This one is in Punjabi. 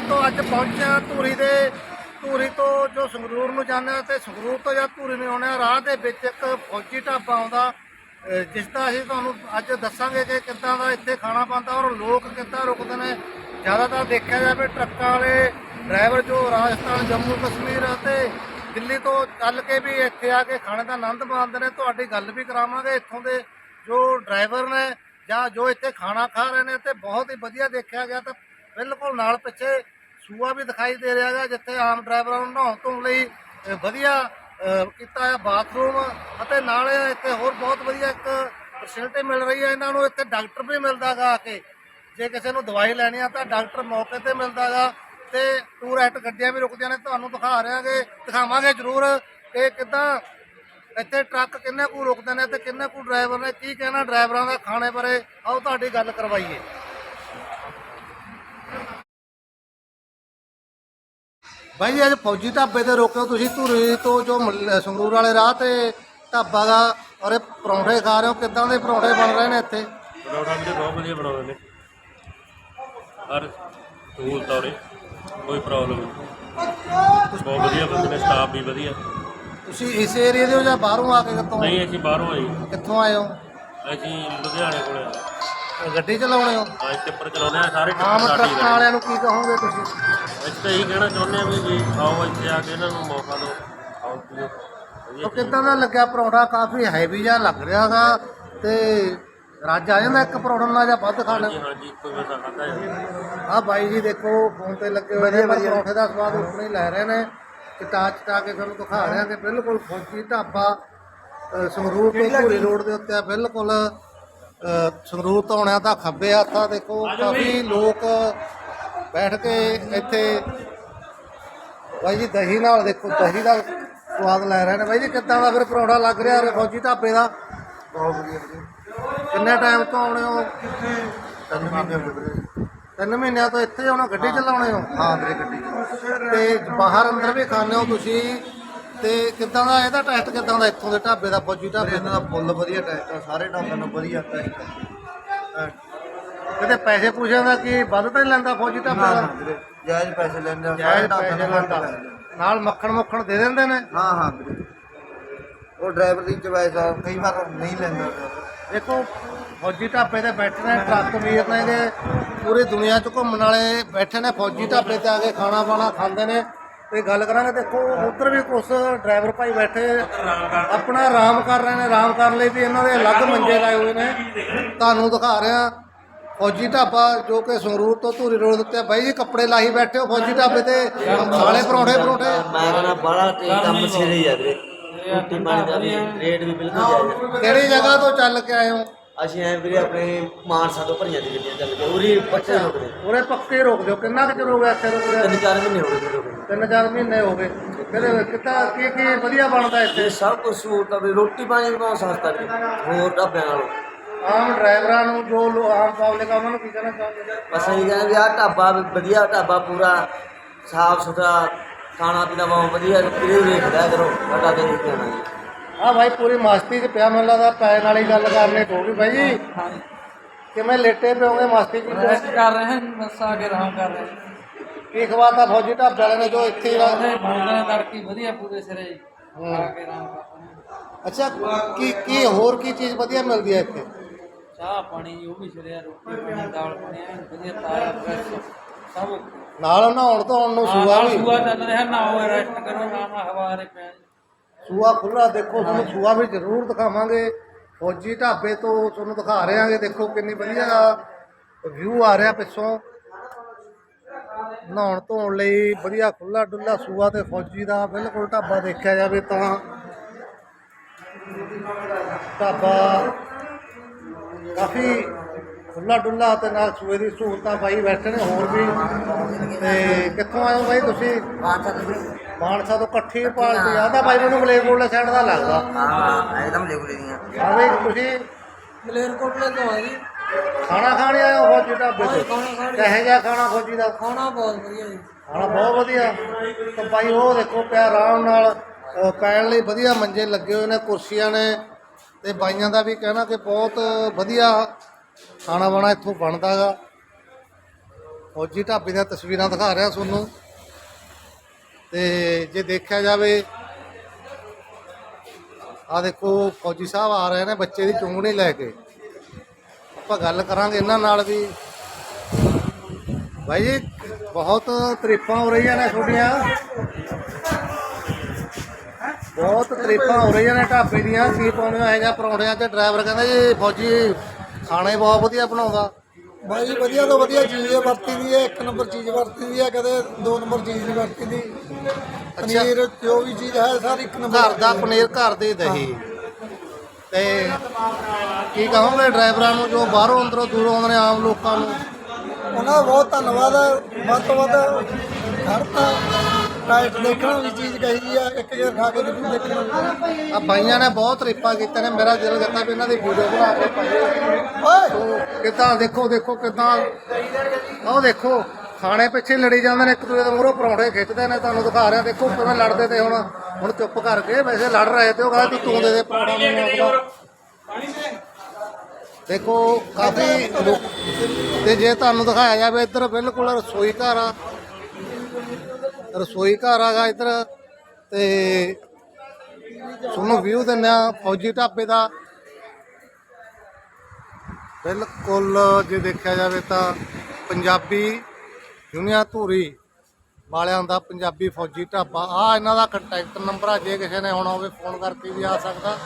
ਤੋਂ ਅੱਜ ਪਹੁੰਚਿਆ ਧੂਰੀ ਦੇ, ਧੂਰੀ ਤੋਂ ਜੋ ਸੰਗਰੂਰ ਨੂੰ ਜਾਂਦੇ ਤੇ ਸੰਗਰੂਰ ਤੋਂ ਜਾਂ ਧੂਰੀ ਨੂੰ ਆਉਂਦੇ ਹਾਂ, ਰਾਹ ਦੇ ਵਿੱਚ ਇੱਕ ਫੌਜੀ ਢਾਬਾ ਆਉਂਦਾ। ਅਹ ਜਿਸ ਦਾ ਅਸੀਂ ਤੁਹਾਨੂੰ ਅੱਜ ਦੱਸਾਂਗੇ ਕਿ ਕਿੱਦਾਂ ਦਾ ਇੱਥੇ ਖਾਣਾ ਬਣਦਾ ਔਰ ਲੋਕ ਕਿੱਦਾਂ ਰੁਕਦੇ ਨੇ। ਜ਼ਿਆਦਾਤਰ ਦੇਖਿਆ ਜਾਵੇ ਟਰੱਕਾਂ ਵਾਲੇ ਡਰਾਈਵਰ ਜੋ ਰਾਜਸਥਾਨ, ਜੰਮੂ, ਕਸ਼ਮੀਰ ਅਤੇ ਦਿੱਲੀ ਤੋਂ ਚੱਲ ਕੇ ਵੀ ਇੱਥੇ ਆ ਕੇ ਖਾਣੇ ਦਾ ਆਨੰਦ ਮਾਣਦੇ ਨੇ। ਤੁਹਾਡੀ ਗੱਲ ਵੀ ਕਰਾਵਾਂਗੇ ਇੱਥੋਂ ਦੇ ਜੋ ਡਰਾਈਵਰ ਨੇ ਜਾਂ ਜੋ ਇੱਥੇ ਖਾਣਾ ਖਾ ਰਹੇ ਨੇ ਤੇ ਬਹੁਤ ਹੀ ਵਧੀਆ ਦੇਖਿਆ ਗਿਆ ਤਾਂ ਬਿਲਕੁਲ ਨਾਲ ਪਿੱਛੇ ਸੂਆ ਵੀ ਦਿਖਾਈ ਦੇ ਰਿਹਾ ਹੈਗਾ, ਜਿੱਥੇ ਆਮ ਡਰਾਈਵਰਾਂ ਨੂੰ ਨਹਾਉਣ ਧੋਣ ਲਈ ਵਧੀਆ ਕੀਤਾ ਹੈ ਬਾਥਰੂਮ ਅਤੇ ਨਾਲ ਇੱਥੇ ਹੋਰ ਬਹੁਤ ਵਧੀਆ ਇੱਕ ਫੈਸਿਲਿਟੀ ਮਿਲ ਰਹੀ ਹੈ। ਇਹਨਾਂ ਨੂੰ ਇੱਥੇ ਡਾਕਟਰ ਵੀ ਮਿਲਦਾ ਗਾ ਆ ਕੇ। ਜੇ ਕਿਸੇ ਨੂੰ ਦਵਾਈ ਲੈਣੀ ਆ ਤਾਂ ਡਾਕਟਰ ਮੌਕੇ ਤੇ ਮਿਲਦਾ ਗਾ ਟੂਰ ਟੂਰਿਸਟ ਗੱਡੀਆਂ ਵੀ ਰੁਕਦੀਆਂ ਨੇ। ਤੁਹਾਨੂੰ ਦਿਖਾ ਰਿਹਾਂਗੇ ਦਿਖਾਵਾਂਗੇ ਜ਼ਰੂਰ ਕਿ ਕਿੱਦਾਂ ਇੱਥੇ ਟਰੱਕ ਕਿੰਨੇ ਕੁ ਰੁਕਦੇ ਨੇ ਤੇ ਕਿੰਨੇ ਕੁ ਡਰਾਈਵਰ ਨੇ, ਕੀ ਕਹਿਣਾ ਡਰਾਈਵਰਾਂ ਦਾ ਖਾਣੇ ਬਾਰੇ। ਆਓ ਤੁਹਾਡੀ ਗੱਲ ਕਰਵਾਈਏ। ਬਾਈ ਜੀ ਅੱਜ ਫੌਜੀ ਢਾਬੇ ਤੇ ਰੋਕਿਓ ਤੁਸੀਂ ਧੂਰੀ ਤੋਂ ਜੋ ਮੱਲ- ਸੰਗਰੂਰ ਵਾਲੇ ਰਾਹ ਤੇ ਢਾਬਾ ਦਾ ਔਰ ਇਹ ਪਰੌਂਠੇ ਖਾ ਰਹੇ ਹੋ ਕਿੱਦਾਂ ਦੇ ਪਰੌਂਠੇ ਬਣ ਰਹੇ ਨੇ ਇੱਥੇ? ਪਰੌਠਾ ਵੀ ਬਹੁਤ ਵਧੀਆ ਬਣਾਉਂਦੇ ਨੇ ਹਰ ਸਹੂਲਤ ਔਰੇ ਕੋਈ ਪ੍ਰੋਬਲਮ ਨਹੀਂ। ਬਹੁਤ ਵਧੀਆ ਬੰਦੇ ਨੇ ਸਟਾਫ ਵੀ ਵਧੀਆ। ਤੁਸੀਂ ਇਸ ਏਰੀਆ ਦੇ ਹੋ ਜਾਂ ਬਾਹਰੋਂ ਆ ਕੇ ਕਿੱਥੋਂ? ਨਹੀਂ ਅਸੀਂ ਬਾਹਰੋਂ ਆਏ। ਕਿੱਥੋਂ ਆਏ ਹੋ? ਅਸੀਂ ਲੁਧਿਆਣੇ ਕੋਲੇ। ਗੱਡੀ ਚਲਾਉਣੇ ਹੋ? ਅੱਜ ਟਿੱਪਰ ਚਲਾਉਂਦੇ ਆ ਸਾਰੇ ਆਮ ਸਾਡੀ ਟਰੱਕਾਂ ਵਾਲਿਆਂ ਨੂੰ ਕੀ ਕਹੋਗੇ ਤੁਸੀਂ? ਅਸੀਂ ਤਾਂ ਇਹੀ ਕਹਿਣਾ ਚਾਹੁੰਦੇ ਆ ਵੀ ਜੀ ਆਓ ਇੱਥੇ ਆ ਕੇ ਇਹਨਾਂ ਨੂੰ ਮੌਕਾ ਦਿਓ। ਆਓ ਪੀਓ ਵਧੀਆ ਉਹ ਕਿੱਦਾਂ ਦਾ ਲੱਗਿਆ ਪਰੌਂਠਾ? ਕਾਫੀ ਹੈਵੀ ਜਿਹਾ ਲੱਗ ਰਿਹਾ ਗਾ ਤੇ ਰੱਜ ਆ ਜਾਂਦਾ ਇੱਕ ਪਰੌਂਠਾ ਨਾਲ ਜਾਂ ਵੱਧ ਖਾ ਲੈ ਹਾਂਜੀ ਹਾਂਜੀ ਕੋਈ ਵਸਾ ਖਾਦਾ ਹੈ ਆ ਬਾਈ ਜੀ ਦੇਖੋ ਫੋਨ ਤੇ ਲੱਗੇ ਹੋਏ ਨੇ ਪਰ ਪਰੌਂਠੇ ਦਾ ਸਵਾਦ ਉਤਨਾ ਹੀ ਲੈ ਰਹੇ ਨੇ। ਚਟਾ ਚਟਾ ਕੇ ਤੁਹਾਨੂੰ ਦਿਖਾ ਰਿਹਾ ਕਿ ਬਿਲਕੁਲ ਫੌਜੀ ਢਾਬਾ ਅ, ਸੰਗਰੂਰ ਤੋਂ ਧੂਰੀ ਰੋਡ ਦੇ ਉੱਤੇ ਆ ਬਿਲਕੁਲ। ਸੰਗਰੂਰ ਤੋਂ ਆਉਣਿਆ ਤਾਂ ਖੱਬੇ ਹੱਥਾ ਦੇਖੋ ਕਾਫੀ ਲੋਕ ਬੈਠ ਕੇ ਇੱਥੇ ਬਾਈ ਜੀ ਦਹੀਂ ਨਾਲ ਦੇਖੋ ਦਹੀਂ ਦਾ ਸਵਾਦ ਲੈ ਰਹੇ ਨੇ। ਬਾਈ ਜੀ ਕਿੱਦਾਂ ਦਾ ਫਿਰ ਪਰੌਂਠਾ ਲੱਗ ਰਿਹਾ ਫੌਜੀ ਢਾਬੇ ਦਾ? ਬਹੁਤ ਵਧੀਆ ਕਿੰਨੇ ਟਾਈਮ ਤੋਂ ਆਉਣੇ ਹੋ? ਤਿੰਨ ਮਹੀਨੇ ਹੋ ਗਏ ਤਿੰਨ ਮਹੀਨਿਆਂ ਤੋਂ ਇੱਥੇ ਆਉਣਾ ਗੱਡੀ ਚਲਾਉਣੇ ਹੋ? ਹਾਂ ਵੀਰੇ ਗੱਡੀ ਤੇ ਬਾਹਰ ਅੰਦਰ ਵੀ ਖਾਣੇ ਹੋ ਤੁਸੀਂ? ਤੇ ਕਿੱਦਾਂ ਦਾ ਇਹਦਾ ਟੈਸਟ ਕਿੱਦਾਂ ਦਾ? ਇੱਥੋਂ ਦੇ ਢਾਬੇ ਦਾ ਫੌਜੀ ਢਾਬੇ ਦਾ? ਫੁੱਲ ਵਧੀਆ ਟੈਸਟ ਆ ਸਾਰੇ ਢਾਬਿਆਂ ਦਾ ਵਧੀਆ ਟੈਸਟ ਆ। ਕਿਤੇ ਪੈਸੇ ਪੂਛਿਆਂ ਦਾ ਕੀ ਵੱਧ ਤਾਂ ਨਹੀਂ ਲੈਂਦਾ ਫੌਜੀ ਢਾਬੇ ਨਾ ਦਾ? ਨਾ ਵੀਰੇ ਜਾਇਜ਼ ਪੈਸੇ ਲੈਂਦੇ ਆ ਸਾਰੇ ਜਾਇਜ਼ ਢਾਬਿਆਂ ਲੈਂਦਾ। ਆ। ਨਾਲ ਮੱਖਣ ਮੁੱਖਣ ਦੇ ਦਿੰਦੇ ਨੇ? ਹਾਂ ਹਾਂ ਵੀਰੇ। ਉਹ ਡਰਾਈਵਰ ਦੀ ਚਵਾਇਸ ਆ ਕਈ ਵਾਰ ਨਹੀਂ ਲੈਂਦਾ। ਦੇਖੋ ਫੌਜੀ ਢਾਬੇ ਤੇ ਬੈਠੇ ਨੇ ਟਰੱਕ ਵੀਰ ਨੇ ਇਹਦੇ ਪੂਰੀ ਦੁਨੀਆ 'ਚ ਘੁੰਮਣ ਵਾਲੇ ਬੈਠੇ ਨੇ। ਫੌਜੀ ਢਾਬੇ ਤੇ ਆ ਕੇ ਖਾਣਾ ਬਾਣਾ ਖਾਂਦੇ ਨੇ। ਤੇ ਗੱਲ ਕਰਾਂਗੇ ਦੇਖੋ ਉਧਰ ਵੀ ਕੁਝ ਡਰਾਈਵਰ ਭਾਈ ਬੈਠੇ ਆਪਣਾ ਆਰਾਮ ਕਰ ਰਹੇ ਨੇ ਆਰਾਮ ਕਰਨ ਲਈ ਵੀ ਇਹਨਾਂ ਦੇ ਅਲੱਗ ਮੰਜੇ ਲਾਏ ਹੋਏ ਨੇ। ਤੁਹਾਨੂੰ ਦਿਖਾ ਰਿਹਾ ਫੌਜੀ ਢਾਬਾ ਜੋ ਕਿ ਸੰਗਰੂਰ ਤੋਂ ਧੂਰੀ ਰੋਡ ਉੱਤੇ ਆ। ਬਾਈ ਜੀ ਕੱਪੜੇ ਲਾਹੀ ਬੈਠੇ ਹੋ ਫੌਜੀ ਢਾਬੇ ਤੇ ਖਾਲੇ ਪਰੌਂਠੇ ਪਰੌਂਠੇ। ਮੈਂ ਕਹਿੰਦਾ ਬੜਾ ਤੇ ਕੰਮ ਸਿਰੇ ਹੀ ਆ ਵੀਰੇ। ਰੋਟੀ ਪਾਣੀ ਦਾ ਵੀ ਰੇਟ ਵੀ ਬਿਲਕੁਲ ਜਾਇਜ਼। ਕਿਹੜੀ ਜਗ੍ਹਾ ਤੋਂ ਚੱਲ ਕੇ ਆਏ ਹੋ? ਅਸੀਂ ਐ ਵੀਰੇ ਆਪਣੇ ਮਾਨਸਾ ਤੋਂ ਭਰੀਆਂ ਦੀ ਗੱਡੀਆਂ ਚੱਲ ਕੇ ਉਰੀ ਬੱਚੇ ਰੁਕਦੇ ਉਰੇ ਪੱਕੇ ਰੋਕ ਦਿਓ ਕਿੰਨਾ ਕੁ ਚਿਰ ਹੋ ਗਿਆ ਇੱਥੇ ਰੁਕਦੇ ਤਿੰਨ ਚਾਰ ਮਹੀਨੇ ਹੋ ਗਏ ਵੀਰੇ ਤਿੰਨ ਚਾਰ ਮਹੀਨੇ ਹੋ ਗਏ। ਫਿਰ ਕਿੱਦਾਂ ਕੀ ਕੀ ਵਧੀਆ ਬਣਦਾ ਇੱਥੇ? ਸਭ ਕੁਝ ਸਹੂਲਤ ਆ ਵੀ ਰੋਟੀ ਪਾਣੀ ਵੀ ਬਹੁਤ ਸਸਤਾ ਵੀ ਹੋਰ ਢਾਬਿਆਂ ਨਾਲੋਂ। ਆਮ ਡਰਾਈਵਰਾਂ ਨੂੰ ਜੋ ਲੋ- ਆਮ ਪਬਲਿਕ ਆ ਉਹਨਾਂ ਨੂੰ ਕੀ ਕਹਿਣਾ ਚਾਹੁੰਦੇ ਬਸ ਅਸੀਂ ਕਹਿੰਦੇ ਵੀ ਆਹ ਢਾਬਾ ਵੀ ਵਧੀਆ ਢਾਬਾ ਪੂਰਾ ਸਾਫ਼ ਸੁਥਰਾ ਖਾਣਾ ਪੀਣਾ ਬਹੁਤ ਵਧੀਆ ਵੀਰੇ ਵੇਖਦਾ ਕਰੋ ਸਾਡਾ ਤੇ ਨਹੀਂ ਕਹਿਣਾ ਜੀ। ਆ ਭਾਈ ਪੂਰੀ ਮਸਤੀ 'ਚ ਪਿਆ ਮੈਨੂੰ ਲੱਗਦਾ ਪੈਣ ਵਾਲੀ ਗੱਲ ਕਰਨੀ ਪਊਗੀ ਭਾਈ ਜੀ। ਕਿਵੇਂ ਲੇਟੇ ਪਿਓਗੇ ਮਸਤੀ ਰੈਸਟ ਕਰ ਰਹੇ ਹਾਂ ਬਸ ਆ ਕੇ ਆਰਾਮ ਕਰ ਰਹੇ ਹਾਂ। ਕੀ ਖਵਾਤਾ ਫੌਜੀ ਢਾਬੇ ਵਾਲੇ ਨੇ ਜੋ ਇੱਥੇ ਹੀ ਉਹਨੇ ਬਣਦੇ ਤੜਕੀ ਵਧੀਆ ਪੂਰੇ ਸਿਰੇ ਜੀ। ਆ ਕੇ ਆਰਾਮ ਕਰ ਰਹੇ ਹਾਂ। ਅੱਛਾ ਕੀ ਕੀ ਹੋਰ ਕੀ ਚੀਜ਼ ਵਧੀਆ ਮਿਲਦੀ ਹੈ ਇੱਥੇ? ਚਾਹ ਪਾਣੀ ਜੀ ਉਹ ਵੀ ਸਿਰੇ ਆ ਰੋਟੀ ਪਾਣੀ ਦਾਲ ਪਾਣੀ ਐਨ ਵਧੀਆ ਤਾਜ਼ਾ ਫਰੈਸ਼ ਸਭ। ਨਾਲ ਨਹਾਉਣ ਧੋਣ ਨੂੰ ਸੂਆ ਵੀ? ਸੂਆ ਚੱਲ ਰਿਹਾ ਨਾਓ ਰੈਸਟ ਕਰੋ ਆਰਾਮ ਨਾਲ ਹਵਾ ਰੇ ਪਿਆ ਜੀ ਸੂਆ ਖੁੱਲਾ ਦੇਖੋ ਤੁਹਾਨੂੰ ਸੂਆ ਵੀ ਜ਼ਰੂਰ ਦਿਖਾਵਾਂਗੇ। ਫੌਜੀ ਢਾਬੇ ਤੋਂ ਤੁਹਾਨੂੰ ਦਿਖਾ ਰਹੇ ਹਾਂਗੇ ਦੇਖੋ ਕਿੰਨੀ ਵਧੀਆ ਵਿਊ ਆ ਰਿਹਾ ਪਿੱਛੋਂ। ਨਹਾਉਣ ਧੋਣ ਲਈ ਵਧੀਆ ਖੁੱਲਾ ਡੁੱਲਾ ਸੂਆ ਤੇ ਫੌਜੀ ਦਾ ਬਿਲਕੁਲ ਢਾਬਾ ਦੇਖਿਆ ਜਾਵੇ ਤਾਂ। ਢਾਬਾ ਕਾਫੀ ਖੁੱਲਾ ਡੁੱਲਾ ਤੇ ਨਾਲ ਸੂਏ ਦੀ ਸਹੂਲਤਾਂ ਬਾਈ ਬੈਠੇ ਨੇ ਹੋਰ ਵੀ। ਤੇ ਕਿੱਥੋਂ ਆਏ ਹੋ ਬਾਈ ਤੁਸੀਂ? ਮਾਨਸਾ ਤੋਂ ਇਕੱਠੀ ਪਾਲਟੀ ਆਦਾ ਬਾਈ ਮੈਨੂੰ ਮਲੇਰਕੋਟਲੇ ਸਾਈਡ ਦਾ ਲੱਗਦਾ। ਹਾਂ ਇੱਕਦਮ ਲੇਬਲੇ ਦੀਆਂ ਹਾਂ ਬਈ ਤੁਸੀਂ ਮਲੇਰਕੋਟਲੇ ਤੋਂ ਆ ਜੀ। ਖਾਣਾ ਖਾਣ ਆਏ ਹੋ ਫੌਜੀ ਢਾਬੇ ਤੇ? ਕਹੇ ਜਿਹਾ ਖਾਣਾ ਫੌਜੀ ਦਾ? ਖਾਣਾ ਬਹੁਤ ਵਧੀਆ ਜੀ। ਖਾਣਾ ਬਹੁਤ ਵਧੀਆ। ਤੇ ਬਾਈ ਉਹ ਦੇਖੋ ਪਿਆ ਆਰਾਮ ਨਾਲ ਪੈਣ ਲਈ ਵਧੀਆ ਮੰਜੇ ਲੱਗੇ ਹੋਏ ਨੇ ਕੁਰਸੀਆਂ ਨੇ ਤੇ ਬਾਈਆਂ ਦਾ ਵੀ ਕਹਿਣਾ ਕਿ ਬਹੁਤ ਵਧੀਆ ਖਾਣਾ ਬਾਣਾ ਇੱਥੋਂ ਬਣਦਾਗਾ ਫੌਜੀ ਢਾਬੇ ਦੀਆਂ ਤਸਵੀਰਾਂ ਦਿਖਾ ਰਿਹਾ ਤੁਹਾਨੂੰ। ਤੇ ਜੇ ਦੇਖਿਆ ਜਾਵੇ ਆ ਦੇਖੋ, ਫੌਜੀ ਸਾਹਿਬ ਆ ਰਹੇ ਨੇ, ਬੱਚੇ ਦੀ ਚੁੰਗਣੀ ਲੈ ਕੇ। ਆਪਾਂ ਗੱਲ ਕਰਾਂਗੇ ਇਹਨਾਂ ਨਾਲ ਵੀ। ਭਾਈ ਜੀ, ਬਹੁਤ ਤਰੀਫਾਂ ਹੋ ਰਹੀਆਂ ਨੇ ਤੁਹਾਡੀਆਂ। ਬਹੁਤ ਤਰੀਫਾਂ ਹੋ ਰਹੀਆਂ ਨੇ ਢਾਬੇ ਦੀਆਂ, ਕੀ ਪਾਉਂਦੇ ਹੋ, ਇਹ ਜਿਹਾ ਪਰੌਂਠਿਆਂ ਤੇ ਡਰਾਈਵਰ ਕਹਿੰਦਾ ਜੀ, ਫੌਜੀ ਖਾਣੇ ਬਹੁਤ ਵਧੀਆ ਬਣਾਉਂਦਾ। ਭਾਈ ਵਧੀਆ ਤੋਂ ਵਧੀਆ ਚੀਜ਼ ਵਰਤੀ ਦੀ ਹੈ, ਇੱਕ ਨੰਬਰ ਚੀਜ਼ ਵਰਤੀ ਦੀ ਹੈ, ਕਦੇ ਦੋ ਨੰਬਰ ਚੀਜ਼ ਨਹੀਂ ਵਰਤੀ ਦੀ ਪਨੀਰ ਜੋ ਵੀ ਚੀਜ਼ ਹੈ ਸਾਰੀ ਇੱਕ ਨੰਬਰ ਘਰ ਦਾ ਪਨੀਰ। ਘਰ ਦੇ ਦਹੀਂ ਤੇ ਕੀ ਕਹੋਗੇ ਡਰਾਈਵਰਾਂ ਨੂੰ ਜੋ ਬਾਹਰੋਂ ਅੰਦਰੋਂ ਦੂਰੋਂ ਆਉਂਦੇ ਨੇ ਆਮ ਲੋਕਾਂ ਨੂੰ? ਉਹਨਾਂ ਦਾ ਬਹੁਤ ਧੰਨਵਾਦ ਹੈ। ਵੱਧ ਤੋਂ ਵੱਧ ਖੜਤਾ ਟਾਈਟ ਦੇਖਣਾ ਵੀ ਚੀਜ਼ ਕਹੀ ਹੈ। ਇੱਕ ਜਰ ਖਾ ਕੇ ਜ਼ਰੂਰ ਦੇਖਣਾ ਆ ਬਾਈਆਂ ਨੇ ਬਹੁਤ ਤਾਰੀਫਾਂ ਕੀਤੀਆਂ ਨੇ। ਮੇਰਾ ਦਿਲ ਕਰਦਾ ਵੀ ਇਹਨਾਂ ਦੀ ਵੀਡੀਓ ਬਣਾ ਕੇ ਪਾਈਏ। ਓਏ! ਤੋ ਕਿੱਦਾਂ ਦੇਖੋ ਦੇਖੋ ਕਿੱਦਾਂ। ਆਹ ਦੇਖੋ। ਖਾਣੇ ਪਿੱਛੇ ਲੜੀ ਜਾਂਦੇ ਨੇ, ਇੱਕ ਦੂਜੇ ਦੇ ਮੂਹਰੋਂ ਪਰੌਂਠੇ ਖਿੱਚਦੇ ਨੇ, ਤੁਹਾਨੂੰ ਦਿਖਾ ਰਿਹਾ ਦੇਖੋ, ਕਿਵੇਂ ਲੜਦੇ ਤੇ ਹੁਣ ਹੁਣ ਚੁੱਪ ਕਰਕੇ ਵੈਸੇ ਲੜ ਰਹੇ ਤੇ ਉਹ ਕਹਿੰਦਾ ਤੂੰ ਤੂੰ ਦੇ ਦੇ ਪਰੌਂਠਾ ਮੈਨੂੰ ਆਪਣਾ ਦੇਖੋ, ਕਾਫੀ ਲੋਕ ਤੇ ਜੇ ਤੁਹਾਨੂੰ ਦਿਖਾਇਆ ਜਾਵੇ, ਇੱਧਰ ਬਿਲਕੁਲ ਰਸੋਈ ਘਰ ਆ। ਰਸੋਈ ਘਰ ਆਗਾ ਇੱਧਰ, ਤੇ ਤੁਹਾਨੂੰ ਵਿਊ ਦਿੰਦੇ ਆ ਫੌਜੀ ਢਾਬੇ ਦਾ। ਬਿਲਕੁਲ ਜੇ ਦੇਖਿਆ ਜਾਵੇ ਤਾਂ ਪੰਜਾਬੀ ਦੁਨੀਆ ਧੂਰੀ ਵਾਲਿਆਂ ਦਾ ਪੰਜਾਬੀ ਫੌਜੀ ਢਾਬਾ। ਆ ਇਹਨਾਂ ਦਾ ਕੰਟੈਕਟ ਨੰਬਰ ਆ, ਜੇ ਕਿਸੇ ਨੇ ਆਉਣਾ ਹੋਵੇ ਫੋਨ ਕਰਕੇ ਵੀ ਆ ਸਕਦਾ।